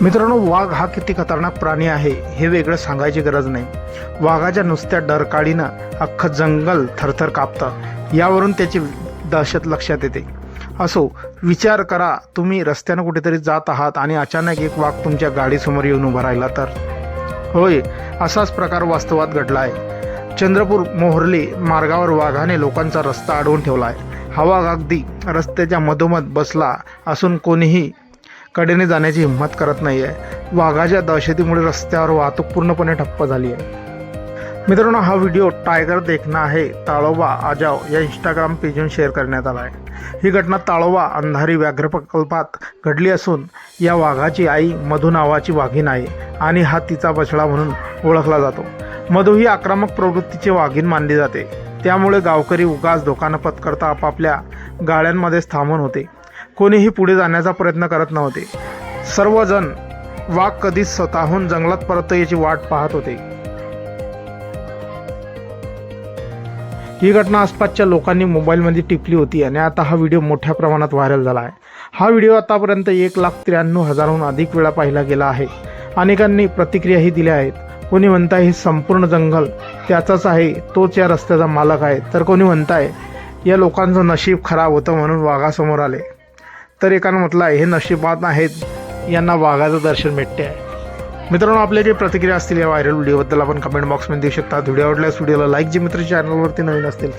मित्रांनो वाघ हा किती खतरनाक प्राणी आहे हे वेगळं सांगायची गरज नाही. वाघाच्या नुसत्या डरकाळीनं अख्खं जंगल थरथर कापतं यावरून त्याची दहशत लक्षात येते. असो विचार करा तुम्ही रस्त्यानं कुठेतरी जात आहात आणि अचानक एक वाघ तुमच्या गाडीसमोर येऊन उभा राहिला तर? होय असाच प्रकार वास्तवात घडला आहे चंद्रपूर मोहर्ली मार्गावर वाघाने लोकांचा रस्ता अडवून ठेवला आहे हा वाघ अगदी रस्त्याच्या मधोमध बसला असून कोणीही कडेने जाण्याची हिंमत करत नाही आहे वाघाच्या दहशतीमुळे रस्त्यावर वाहतूक पूर्णपणे ठप्प झाली आहे मित्रांनो हा व्हिडिओ टायगर देखना आहे. ताळोबा आजाव या इंस्टाग्राम पेजवरून शेअर करण्यात आला आहे ही घटना ताळोबा अंधारी व्याघ्र प्रकल्पात घडली असून या वाघाची आई मधू नावाची वाघीण आहे आणि हा तिचा बछडा म्हणून ओळखला जातो. मधू ही आक्रमक प्रवृत्तीची वाघीण मानली जाते. त्यामुळे गावकरी उगाच धोका न पत्करता आपापल्या गाड्यांमध्येच थांबून होते. कोणीही पुढे जाण्याचा प्रयत्न करत नव्हते. सर्वजण वाघ कधीच स्वतःहून जंगलात परत याची वाट पाहत होते. ही घटना आसपासच्या लोकांनी मोबाईलमध्ये टिपली होती आणि आता हा व्हिडिओ मोठ्या प्रमाणात व्हायरल झाला आहे. हा व्हिडिओ आतापर्यंत एक लाख त्र्याण्णव हजारहून अधिक वेळा पाहिला गेला आहे. अनेकांनी प्रतिक्रियाही दिल्या आहेत. कोणी म्हणताय हे संपूर्ण जंगल त्याचाच आहे तोच या रस्त्याचा मालक आहे. तर कोणी म्हणताय या लोकांचं नशीब खराब होतं म्हणून वाघासमोर आले. तर एकानं म्हटलं आहे हे नशिबात आहेत यांना वाघाचं दर्शन भेटते आहे. मित्रांनो आपल्या जे प्रतिक्रिया असतील या व्हायरल व्हिडिओबद्दल आपण कमेंट बॉक्समध्ये देऊ शकता. व्हिडिओ आवडल्यास व्हिडिओला लाईक जे मित्र चॅनलवरती नवीन असतील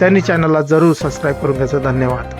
त्यांनी चॅनलला जरूर सबस्क्राईब करून घ्यायचं. धन्यवाद.